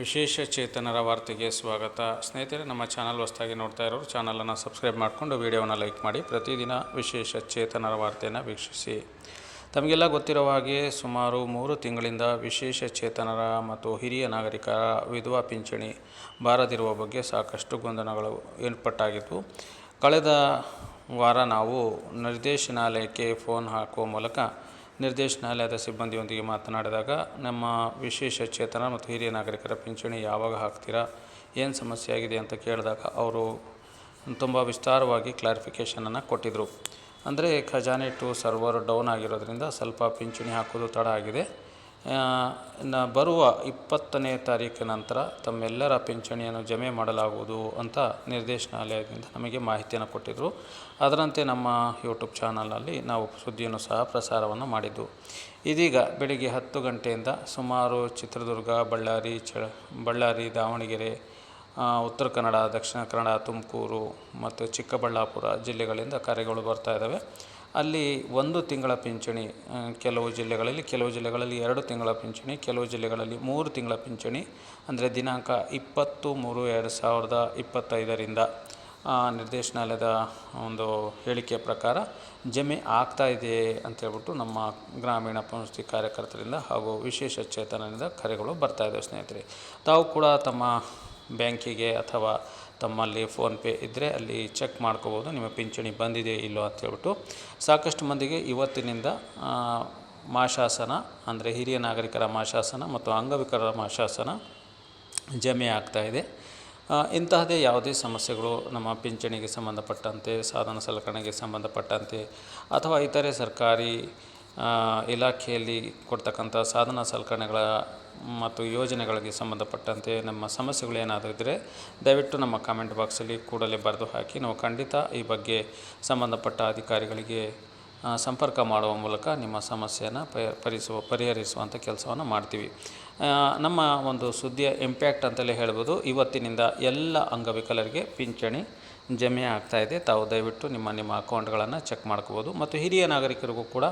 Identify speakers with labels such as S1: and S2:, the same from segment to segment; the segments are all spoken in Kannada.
S1: ವಿಶೇಷ ಚೇತನರ ವಾರ್ತೆಗೆ ಸ್ವಾಗತ. ಸ್ನೇಹಿತರೆ, ನಮ್ಮ ಚಾನಲ್ ಹೊಸದಾಗಿ ನೋಡ್ತಾ ಇರೋರು, ಚಾನಲನ್ನು ಸಬ್ಸ್ಕ್ರೈಬ್ ಮಾಡಿಕೊಂಡು ವಿಡಿಯೋವನ್ನು ಲೈಕ್ ಮಾಡಿ, ಪ್ರತಿದಿನ ವಿಶೇಷ ಚೇತನರ ವಾರ್ತೆಯನ್ನು ವೀಕ್ಷಿಸಿ. ತಮಗೆಲ್ಲ ಗೊತ್ತಿರುವ ಹಾಗೆ ಸುಮಾರು ಮೂರು ತಿಂಗಳಿಂದ ವಿಶೇಷ ಚೇತನರ ಮತ್ತು ಹಿರಿಯ ನಾಗರಿಕರ ವಿಧವಾ ಪಿಂಚಣಿ ಬಾರದಿರುವ ಬಗ್ಗೆ ಸಾಕಷ್ಟು ಗೊಂದಲಗಳು ಏರ್ಪಟ್ಟಾಗಿತ್ತು ಕಳೆದ ವಾರ ನಾವು ನಿರ್ದೇಶನಾಲಯಕ್ಕೆ ಫೋನ್ ಹಾಕುವ ಮೂಲಕ ನಿರ್ದೇಶನಾಲಯದ ಸಿಬ್ಬಂದಿಯೊಂದಿಗೆ ಮಾತನಾಡಿದಾಗ, ನಮ್ಮ ವಿಶೇಷ ಚೇತನ ಮತ್ತು ಹಿರಿಯ ನಾಗರಿಕರ ಪಿಂಚಣಿ ಯಾವಾಗ ಹಾಕ್ತೀರಾ? ಏನು ಸಮಸ್ಯೆ ಆಗಿದೆ ಅಂತ ಕೇಳಿದಾಗ ಅವರು ತುಂಬ ವಿಸ್ತಾರವಾಗಿ ಕ್ಲಾರಿಫಿಕೇಷನನ್ನು ಕೊಟ್ಟಿದ್ದರು ಅಂದರೆ ಖಜಾನೆ ಟು ಸರ್ವರ್ ಡೌನ್ ಆಗಿರೋದ್ರಿಂದ ಸ್ವಲ್ಪ ಪಿಂಚಣಿ ಹಾಕೋದು ತಡ ಆಗಿದೆ. ನ ಬರುವ ಇಪ್ಪತ್ತನೇ ತಾರೀಕಿನ ನಂತರ ತಮ್ಮೆಲ್ಲರ ಪಿಂಚಣಿಯನ್ನು ಜಮೆ ಮಾಡಲಾಗುವುದು ಅಂತ ನಿರ್ದೇಶನಾಲಯದಿಂದ ನಮಗೆ ಮಾಹಿತಿಯನ್ನು ಕೊಟ್ಟಿದ್ದರು ಅದರಂತೆ ನಮ್ಮ ಯೂಟ್ಯೂಬ್ ಚಾನಲಲ್ಲಿ ನಾವು ಸುದ್ದಿಯನ್ನು ಸಹ ಪ್ರಸಾರವನ್ನು ಮಾಡಿದ್ದು. ಇದೀಗ ಬೆಳಿಗ್ಗೆ ಹತ್ತು ಗಂಟೆಯಿಂದ ಸುಮಾರು ಚಿತ್ರದುರ್ಗ, ಬಳ್ಳಾರಿ, ಚ, ಬಳ್ಳಾರಿ, ದಾವಣಗೆರೆ ಉತ್ತರ ಕನ್ನಡ, ದಕ್ಷಿಣ ಕನ್ನಡ, ತುಮಕೂರು ಮತ್ತು ಚಿಕ್ಕಬಳ್ಳಾಪುರ ಜಿಲ್ಲೆಗಳಿಂದ ಕರೆಗಳು ಬರ್ತಾ ಇದ್ದಾವೆ. ಅಲ್ಲಿ ಒಂದು ತಿಂಗಳ ಪಿಂಚಣಿ ಕೆಲವು ಜಿಲ್ಲೆಗಳಲ್ಲಿ ಕೆಲವು ಜಿಲ್ಲೆಗಳಲ್ಲಿ ಎರಡು ತಿಂಗಳ ಪಿಂಚಣಿ, ಕೆಲವು ಜಿಲ್ಲೆಗಳಲ್ಲಿ ಮೂರು ತಿಂಗಳ ಪಿಂಚಣಿ, ಅಂದರೆ ದಿನಾಂಕ ಇಪ್ಪತ್ತು ಮೂರು ಎರಡು ಸಾವಿರದ ಇಪ್ಪತ್ತೈದರಿಂದ ನಿರ್ದೇಶನಾಲಯದ ಒಂದು ಹೇಳಿಕೆಯ ಪ್ರಕಾರ ಜಮೆ ಆಗ್ತಾ ಇದೆ ಅಂತೇಳ್ಬಿಟ್ಟು ನಮ್ಮ ಗ್ರಾಮೀಣ ಪುನಸ್ತಿ ಕಾರ್ಯಕರ್ತರಿಂದ ಹಾಗೂ ವಿಶೇಷ ಚೇತನದಿಂದ ಕರೆಗಳು ಬರ್ತಾ ಇದ್ದಾವೆ ಸ್ನೇಹಿತರೆ. ತಾವು ಕೂಡ ತಮ್ಮ ಬ್ಯಾಂಕಿಗೆ ಅಥವಾ ತಮ್ಮಲ್ಲಿ ಫೋನ್ಪೇ ಇದ್ದರೆ ಅಲ್ಲಿ ಚೆಕ್ ಮಾಡ್ಕೋಬೋದು, ನಿಮ್ಮ ಪಿಂಚಣಿ ಬಂದಿದೆ ಇಲ್ಲೋ ಅಂತೇಳ್ಬಿಟ್ಟು ಸಾಕಷ್ಟು ಮಂದಿಗೆ ಇವತ್ತಿನಿಂದ ಮಾಶಾಸನ, ಅಂದರೆ ಹಿರಿಯ ನಾಗರಿಕರ ಮಾಶಾಸನ ಮತ್ತು ಅಂಗವಿಕಲರ ಮಾಶಾಸನ ಜಮೆ ಆಗ್ತಾ ಇದೆ. ಇಂತಹದೇ ಯಾವುದೇ ಸಮಸ್ಯೆಗಳು ನಮ್ಮ ಪಿಂಚಣಿಗೆ ಸಂಬಂಧಪಟ್ಟಂತೆ, ಸಾಧನ ಸಲಕರಣೆಗೆ ಸಂಬಂಧಪಟ್ಟಂತೆ ಅಥವಾ ಇತರೆ ಸರ್ಕಾರಿ ಇಲಾಖೆಯಲ್ಲಿ ಕೊಡ್ತಕ್ಕಂಥ ಸಾಧನ ಸಲಕರಣೆಗಳ ಮತ್ತು ಯೋಜನೆಗಳಿಗೆ ಸಂಬಂಧಪಟ್ಟಂತೆ ನಮ್ಮ ಸಮಸ್ಯೆಗಳು ಏನಾದರೂ ಇದ್ದರೆ ದಯವಿಟ್ಟು ನಮ್ಮ ಕಾಮೆಂಟ್ ಬಾಕ್ಸಲ್ಲಿ ಕೂಡಲೇ ಬರೆದು ಹಾಕಿ. ನಾವು ಖಂಡಿತ ಈ ಬಗ್ಗೆ ಸಂಬಂಧಪಟ್ಟ ಅಧಿಕಾರಿಗಳಿಗೆ ಸಂಪರ್ಕ ಮಾಡುವ ಮೂಲಕ ನಿಮ್ಮ ಸಮಸ್ಯೆಯನ್ನು ಪರಿಸುವ, ಪರಿಹರಿಸುವಂಥ ಕೆಲಸವನ್ನು ಮಾಡ್ತೀವಿ. ನಮ್ಮ ಒಂದು ಸುದ್ದಿಯ ಇಂಪ್ಯಾಕ್ಟ್ ಅಂತಲೇ ಹೇಳ್ಬೋದು. ಇವತ್ತಿನಿಂದ ಎಲ್ಲ ಅಂಗವಿಕಲರಿಗೆ ಪಿಂಚಣಿ ಜಮೆ ಆಗ್ತಾಯಿದೆ ತಾವು ದಯವಿಟ್ಟು ನಿಮ್ಮ ನಿಮ್ಮ ಅಕೌಂಟ್ಗಳನ್ನು ಚೆಕ್ ಮಾಡ್ಕೋಬೋದು. ಮತ್ತು ಹಿರಿಯ ನಾಗರಿಕರಿಗೂ ಕೂಡ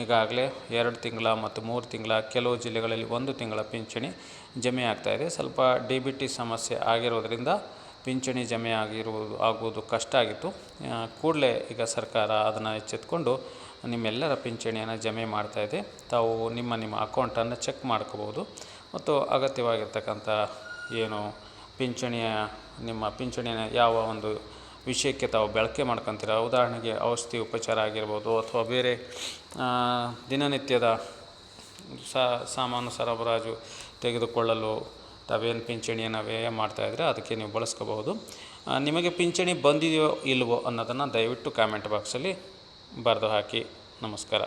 S1: ಈಗಾಗಲೇ ಎರಡು ತಿಂಗಳ ಮತ್ತು ಮೂರು ತಿಂಗಳ ಕೆಲವು ಜಿಲ್ಲೆಗಳಲ್ಲಿ ಒಂದು ತಿಂಗಳ ಪಿಂಚಣಿ ಜಮೆ ಇದೆ. ಸ್ವಲ್ಪ ಡಿ ಬಿ ಟಿ ಸಮಸ್ಯೆ ಆಗಿರೋದರಿಂದ ಪಿಂಚಣಿ ಜಮೆ ಆಗಿರುವುದು ಆಗುವುದು ಕಷ್ಟ ಆಗಿತ್ತು. ಕೂಡಲೇ ಈಗ ಸರ್ಕಾರ ಅದನ್ನು ಎಚ್ಚೆತ್ಕೊಂಡು ನಿಮ್ಮೆಲ್ಲರ ಪಿಂಚಣಿಯನ್ನು ಜಮೆ ಮಾಡ್ತಾಯಿದೆ ತಾವು ನಿಮ್ಮ ನಿಮ್ಮ ಅಕೌಂಟನ್ನು ಚೆಕ್ ಮಾಡ್ಕೋಬೋದು ಮತ್ತು ಅಗತ್ಯವಾಗಿರ್ತಕ್ಕಂಥ ಏನು ಪಿಂಚಣಿಯ ನಿಮ್ಮ ಪಿಂಚಣಿಯ ಯಾವ ಒಂದು ವಿಷಯಕ್ಕೆ ತಾವು ಬಳಕೆ ಮಾಡ್ಕೊತೀರ? ಉದಾಹರಣೆಗೆ ಔಷಧಿ ಉಪಚಾರ ಆಗಿರ್ಬೋದು ಅಥವಾ ಬೇರೆ ದಿನನಿತ್ಯದ ಸಾಮಾನು ಸರಬರಾಜು ತೆಗೆದುಕೊಳ್ಳಲು ತಾವೇನು ಪಿಂಚಣಿಯನ್ನು ವ್ಯಯ ಮಾಡ್ತಾಯಿದ್ರೆ ಅದಕ್ಕೆ ನೀವು ಬಳಸ್ಕೋಬಹುದು. ನಿಮಗೆ ಪಿಂಚಣಿ ಬಂದಿದೆಯೋ ಇಲ್ವೋ ಅನ್ನೋದನ್ನು ದಯವಿಟ್ಟು ಕಾಮೆಂಟ್ ಬಾಕ್ಸಲ್ಲಿ ಬರೆದು ಹಾಕಿ. ನಮಸ್ಕಾರ.